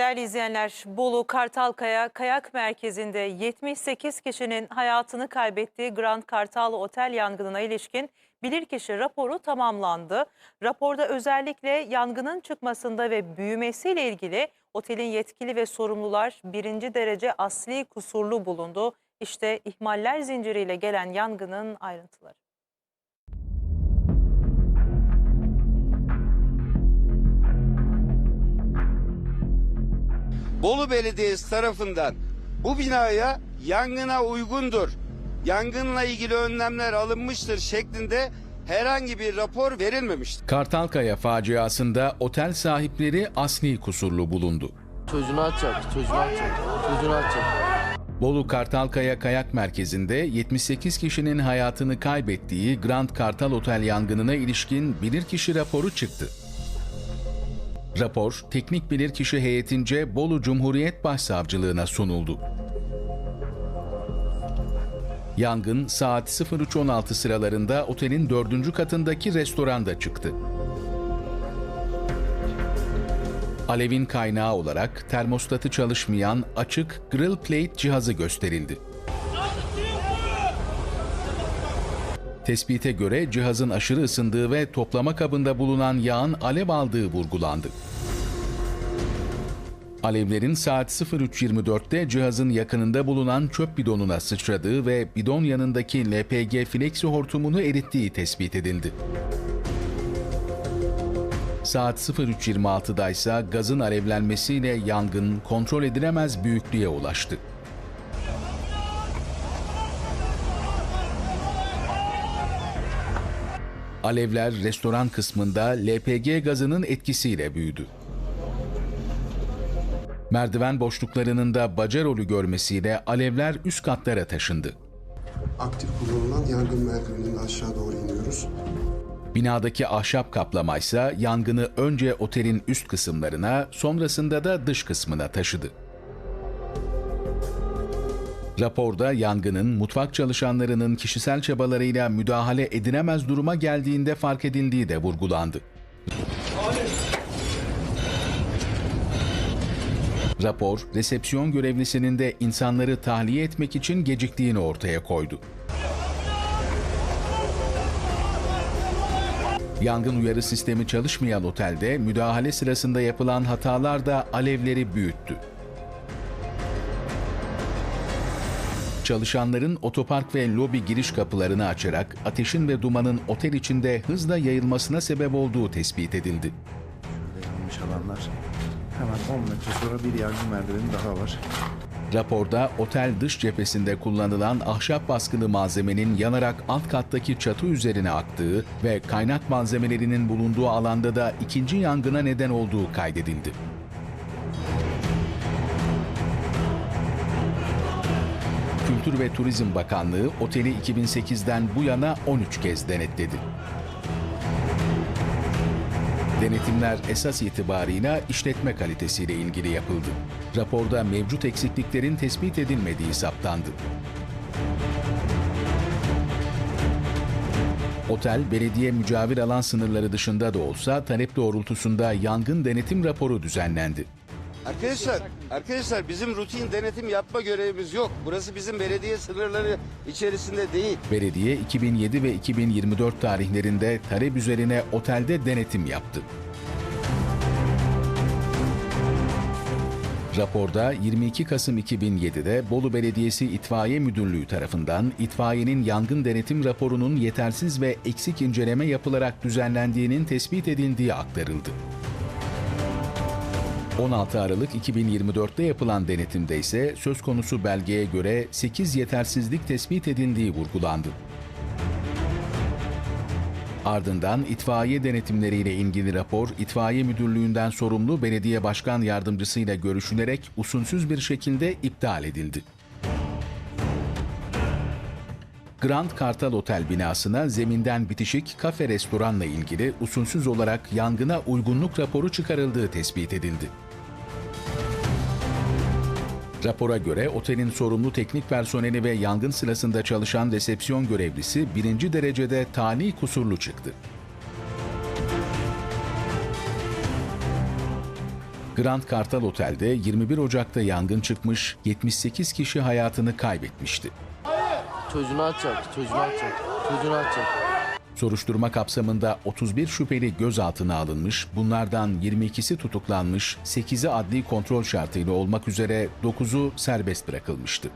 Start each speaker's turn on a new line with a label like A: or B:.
A: Değerli izleyenler, Bolu Kartalkaya Kayak Merkezi'nde 78 kişinin hayatını kaybettiği Grand Kartal Otel yangınına ilişkin bilirkişi raporu tamamlandı. Raporda özellikle yangının çıkmasında ve büyümesiyle ilgili otelin yetkili ve sorumlular birinci derece asli kusurlu bulundu. İşte ihmaller zinciriyle gelen yangının ayrıntıları.
B: Bolu Belediyesi tarafından bu binaya yangına uygundur, yangınla ilgili önlemler alınmıştır şeklinde herhangi bir rapor verilmemiştir.
C: Kartalkaya faciasında otel sahipleri asli kusurlu bulundu.
D: Çocuğunu atacak, çocuğunu atacak, çocuğunu atacak.
C: Bolu Kartalkaya Kayak Merkezi'nde 78 kişinin hayatını kaybettiği Grand Kartal Otel yangınına ilişkin bilirkişi raporu çıktı. Rapor, teknik bilirkişi heyetince Bolu Cumhuriyet Başsavcılığına sunuldu. Yangın saat 03.16 sıralarında otelin dördüncü katındaki restoranda çıktı. Alevin kaynağı olarak termostatı çalışmayan açık grill plate cihazı gösterildi. Tespite göre cihazın aşırı ısındığı ve toplama kabında bulunan yağın alev aldığı vurgulandı. Alevlerin saat 03.24'te cihazın yakınında bulunan çöp bidonuna sıçradığı ve bidon yanındaki LPG fleksi hortumunu erittiği tespit edildi. Saat 03.26'da ise gazın alevlenmesiyle yangın kontrol edilemez büyüklüğe ulaştı. Alevler restoran kısmında LPG gazının etkisiyle büyüdü. Merdiven boşluklarının da baca rolü görmesiyle alevler üst katlara taşındı.
E: aktif kullanılan yangın merdiveninde aşağı doğru iniyoruz.
C: Binadaki ahşap kaplama ise yangını önce otelin üst kısımlarına, sonrasında da dış kısmına taşıdı. Raporda yangının mutfak çalışanlarının kişisel çabalarıyla müdahale edilemez duruma geldiğinde fark edildiği de vurgulandı. Rapor, resepsiyon görevlisinin de insanları tahliye etmek için geciktiğini ortaya koydu. Yangın uyarı sistemi çalışmayan otelde müdahale sırasında yapılan hatalar da alevleri büyüttü. Çalışanların otopark ve lobi giriş kapılarını açarak ateşin ve dumanın otel içinde hızla yayılmasına sebep olduğu tespit edildi.
F: Yanmış alanlar. Hemen 10 metre sonra bir yangın merdiveni daha var.
C: Raporda otel dış cephesinde kullanılan ahşap baskılı malzemenin yanarak alt kattaki çatı üzerine aktığı ve kaynak malzemelerinin bulunduğu alanda da ikinci yangına neden olduğu kaydedildi. Kültür ve Turizm Bakanlığı oteli 2008'den bu yana 13 kez denetledi. Denetimler esas itibarıyla işletme kalitesiyle ilgili yapıldı. Raporda mevcut eksikliklerin tespit edilmediği saptandı. Otel, belediye mücavir alan sınırları dışında da olsa talep doğrultusunda yangın denetim raporu düzenlendi.
B: Arkadaşlar, arkadaşlar bizim rutin denetim yapma görevimiz yok. Burası bizim belediye sınırları içerisinde değil.
C: Belediye 2007 ve 2024 tarihlerinde talep üzerine otelde denetim yaptı. Raporda 22 Kasım 2007'de Bolu Belediyesi İtfaiye Müdürlüğü tarafından itfaiyenin yangın denetim raporunun yetersiz ve eksik inceleme yapılarak düzenlendiğinin tespit edildiği aktarıldı. 16 Aralık 2024'te yapılan denetimde ise söz konusu belgeye göre 8 yetersizlik tespit edildiği vurgulandı. Ardından itfaiye denetimleriyle ilgili rapor, itfaiye müdürlüğünden sorumlu belediye başkan yardımcısıyla görüşülerek usulsüz bir şekilde iptal edildi. Grand Kartal Otel binasına zeminden bitişik kafe restoranla ilgili usulsüz olarak yangına uygunluk raporu çıkarıldığı tespit edildi. Rapora göre otelin sorumlu teknik personeli ve yangın sırasında çalışan resepsiyon görevlisi birinci derecede tali kusurlu çıktı. Grand Kartal Otel'de 21 Ocak'ta yangın çıkmış, 78 kişi hayatını kaybetmişti.
D: Çocuğunu atacak, çocuğunu atacak, çocuğunu atacak.
C: Soruşturma kapsamında 31 şüpheli gözaltına alınmış, bunlardan 22'si tutuklanmış, 8'i adli kontrol şartıyla olmak üzere 9'u serbest bırakılmıştı.